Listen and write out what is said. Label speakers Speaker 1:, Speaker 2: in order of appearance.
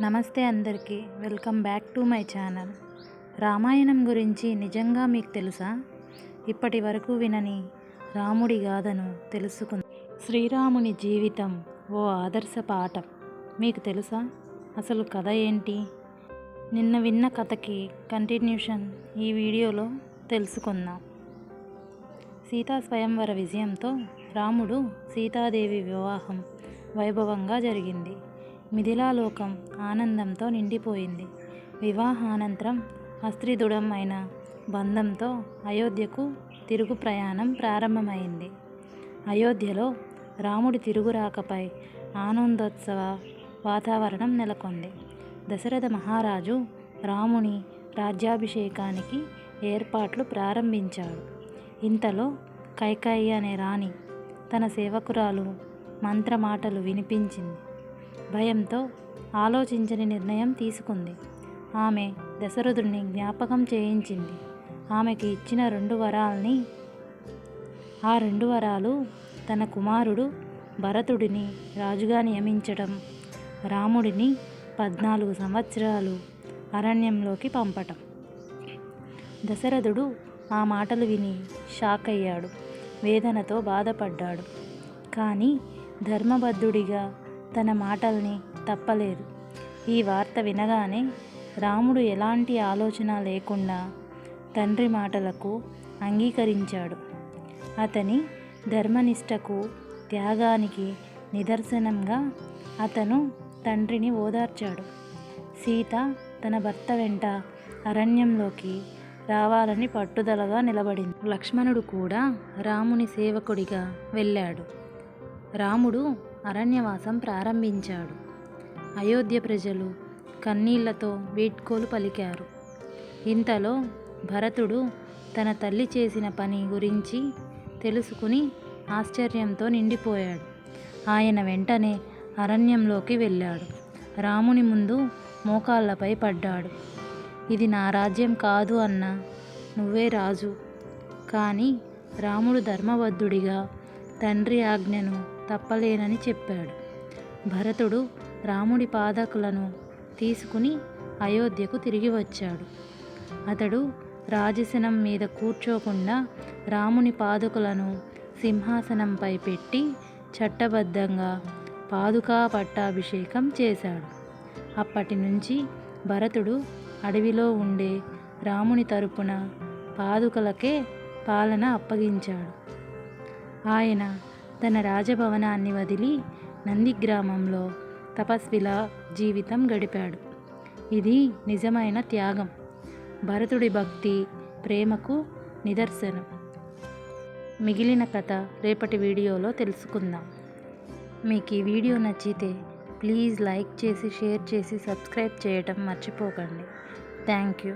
Speaker 1: నమస్తే అందరికీ. Welcome back to my channel. Ramayanam గురించి నిజంగా మీకు తెలుసా? ఇప్పటి వరకు వినని రాముడి గాథను తెలుసుకుంది. శ్రీరాముని జీవితం ఓ ఆదర్శ పాఠం. మీకు తెలుసా? అసలు కథ ఏంటి? నిన్న విన్న కథకి కంటిన్యూషన్ ఈ వీడియోలో తెలుసుకుందాం. సీతా స్వయంవర విజయంతో రాముడు సీతాదేవి వివాహం వైభవంగా జరిగింది. మిథిలాలోకం ఆనందంతో నిండిపోయింది. వివాహానంతరం అస్త్రిదృఢం అయిన బంధంతో అయోధ్యకు తిరుగు ప్రయాణం ప్రారంభమైంది. అయోధ్యలో రాముడి తిరుగురాకపై ఆనందోత్సవ వాతావరణం నెలకొంది. దశరథ మహారాజు రాముని రాజ్యాభిషేకానికి ఏర్పాట్లు ప్రారంభించాడు. ఇంతలో కైకేయి అనే రాణి తన సేవకురాలు మంత్రమాటలు వినిపించింది. భయంతో ఆలోచించని నిర్ణయం తీసుకుంది. ఆమె దశరథుడిని జ్ఞాపకం చేయించింది. ఆమెకి ఇచ్చిన రెండు వరాల్ని ఆ రెండు వరాలు తన కుమారుడు భరతుడిని రాజుగా నియమించడం రాముడిని పద్నాలుగు సంవత్సరాలు అరణ్యంలోకి పంపటం. దశరథుడు ఆ మాటలు విని షాక్ అయ్యాడు. వేదనతో బాధపడ్డాడు. కానీ ధర్మబద్ధుడిగా తన మాటల్ని తప్పలేదు. ఈ వార్త వినగానే రాముడు ఎలాంటి ఆలోచన లేకుండా తండ్రి మాటలకు అంగీకరించాడు. అతని ధర్మనిష్టకు త్యాగానికి నిదర్శనంగా అతను తండ్రిని ఓదార్చాడు. సీత తన భర్త వెంట అరణ్యంలోకి రావాలని పట్టుదలగా నిలబడింది. లక్ష్మణుడు కూడా రాముని సేవకుడిగా వెళ్ళాడు. రాముడు అరణ్యవాసం ప్రారంభించాడు. అయోధ్య ప్రజలు కన్నీళ్ళతో వీడ్కోలు పలికారు. ఇంతలో భరతుడు తన తల్లి చేసిన పని గురించి తెలుసుకుని ఆశ్చర్యంతో నిండిపోయాడు. ఆయన వెంటనే అరణ్యంలోకి వెళ్ళాడు. రాముని ముందు మోకాళ్ళపై పడ్డాడు. ఇది నా రాజ్యం కాదు అన్న నువ్వే రాజు. కానీ రాముడు ధర్మబద్ధుడిగా తండ్రి ఆజ్ఞను తప్పలేనని చెప్పాడు. భరతుడు రాముడి పాదకులను తీసుకుని అయోధ్యకు తిరిగి వచ్చాడు. అతడు రాజసనం మీద కూర్చోకుండా రాముని పాదుకులను సింహాసనంపై పెట్టి చట్టబద్ధంగా పాదుకా పట్టాభిషేకం చేశాడు. అప్పటి నుంచి భరతుడు అడవిలో ఉండే రాముని తరపున పాదుకలకే పాలన అప్పగించాడు. ఆయన తన రాజభవనాన్ని వదిలి నందిగ్రామంలో తపస్విలా జీవితం గడిపాడు. ఇది నిజమైన త్యాగం. భరతుడి భక్తి ప్రేమకు నిదర్శనం. మిగిలిన కథ రేపటి వీడియోలో తెలుసుకుందాం. మీకు ఈ వీడియో నచ్చితే ప్లీజ్ లైక్ చేసి షేర్ చేసి సబ్స్క్రైబ్ చేయటం మర్చిపోకండి. Thank you.